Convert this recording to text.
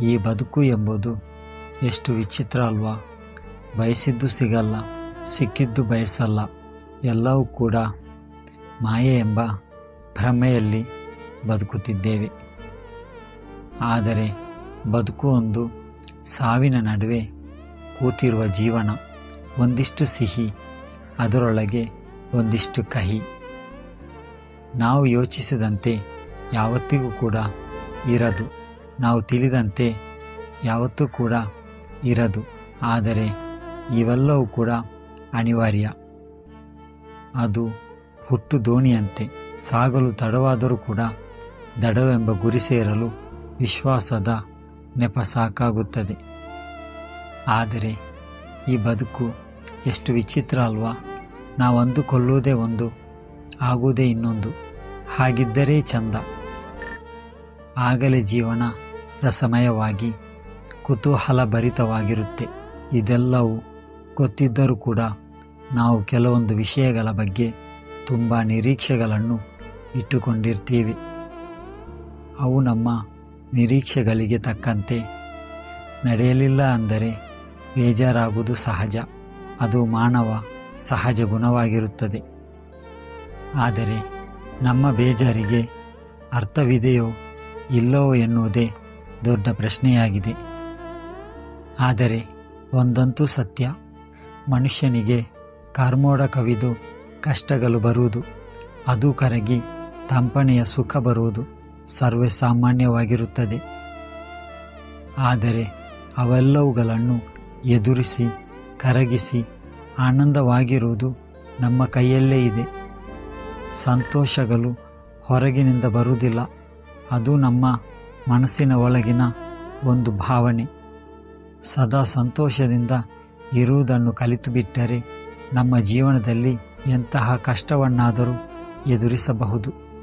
ಈ ಬದುಕು ಎಂಬುದು ಎಷ್ಟು ವಿಚಿತ್ರ ಅಲ್ವಾ? ಬಯಸಿದ್ದು ಸಿಗಲ್ಲ, ಸಿಕ್ಕಿದ್ದು ಬಯಸಲ್ಲ. ಎಲ್ಲವೂ ಕೂಡ ಮಾಯೆ ಎಂಬ ಭ್ರಮೆಯಲ್ಲಿ ಬದುಕುತ್ತಿದ್ದೇವೆ. ಆದರೆ ಬದುಕು ಒಂದು ಸಾವಿನ ನಡುವೆ ಕೂತಿರುವ ಜೀವನ, ಒಂದಿಷ್ಟು ಸಿಹಿ, ಅದರೊಳಗೆ ಒಂದಿಷ್ಟು ಕಹಿ. ನಾವು ಯೋಚಿಸಿದಂತೆ ಯಾವತ್ತಿಗೂ ಕೂಡ ಇರದು. ನಾವು ತಿಳಿದಂತೆ ಯಾವತ್ತೂ ಕೂಡ ಇರದು. ಆದರೆ ಇವೆಲ್ಲವೂ ಕೂಡ ಅನಿವಾರ್ಯ. ಅದು ಹುಟ್ಟು ದೋಣಿಯಂತೆ. ಸಾಗಲು ತಡವಾದರೂ ಕೂಡ ದಡವೆಂಬ ಗುರಿ ಸೇರಲು ವಿಶ್ವಾಸದ ನೆಪ ಸಾಕಾಗುತ್ತದೆ. ಆದರೆ ಈ ಬದುಕು ಎಷ್ಟು ವಿಚಿತ್ರ ಅಲ್ವಾ? ನಾವು ಅಂದುಕೊಳ್ಳುವುದೇ ಒಂದು, ಆಗುವುದೇ ಇನ್ನೊಂದು. ಹಾಗಿದ್ದರೆ ಚಂದ. ಆಗಲೇ ಜೀವನ ರಸಮಯವಾಗಿ ಕುತೂಹಲ ಭರಿತವಾಗಿರುತ್ತೆ ಇದೆಲ್ಲವೂ ಗೊತ್ತಿದ್ದರೂ ಕೂಡ ನಾವು ಕೆಲವೊಂದು ವಿಷಯಗಳ ಬಗ್ಗೆ ತುಂಬ ನಿರೀಕ್ಷೆಗಳನ್ನು ಇಟ್ಟುಕೊಂಡಿರ್ತೀವಿ. ಅವು ನಮ್ಮ ನಿರೀಕ್ಷೆಗಳಿಗೆ ತಕ್ಕಂತೆ ನಡೆಯಲಿಲ್ಲ ಅಂದರೆ ಬೇಜಾರಾಗುವುದು ಸಹಜ. ಅದು ಮಾನವ ಸಹಜ ಗುಣವಾಗಿರುತ್ತದೆ. ಆದರೆ ನಮ್ಮ ಬೇಜಾರಿಗೆ ಅರ್ಥವಿದೆಯೋ ಇಲ್ಲವೋ ಎನ್ನುವುದೇ ದೊಡ್ಡ ಪ್ರಶ್ನೆಯಾಗಿದೆ. ಆದರೆ ಒಂದಂತೂ ಸತ್ಯ. ಮನುಷ್ಯನಿಗೆ ಕಾರ್ಮೋಡ ಕವಿದು ಕಷ್ಟಗಳು ಬರುವುದು, ಅದು ಕರಗಿ ತಂಪನೆಯ ಸುಖ ಬರುವುದು ಸರ್ವೇ ಸಾಮಾನ್ಯವಾಗಿರುತ್ತದೆ. ಆದರೆ ಅವೆಲ್ಲವುಗಳನ್ನು ಎದುರಿಸಿ, ಕರಗಿಸಿ ಆನಂದವಾಗಿರುವುದು ನಮ್ಮ ಕೈಯಲ್ಲೇ ಇದೆ. ಸಂತೋಷಗಳು ಹೊರಗಿನಿಂದ ಬರುವುದಿಲ್ಲ. ಅದು ನಮ್ಮ ಮನಸ್ಸಿನ ಒಳಗಿನ ಒಂದು ಭಾವನೆ. ಸದಾ ಸಂತೋಷದಿಂದ ಇರುವುದನ್ನು ಕಲಿತು ಬಿಟ್ಟರೆ ನಮ್ಮ ಜೀವನದಲ್ಲಿ ಎಂತಹ ಕಷ್ಟವನ್ನಾದರೂ ಎದುರಿಸಬಹುದು.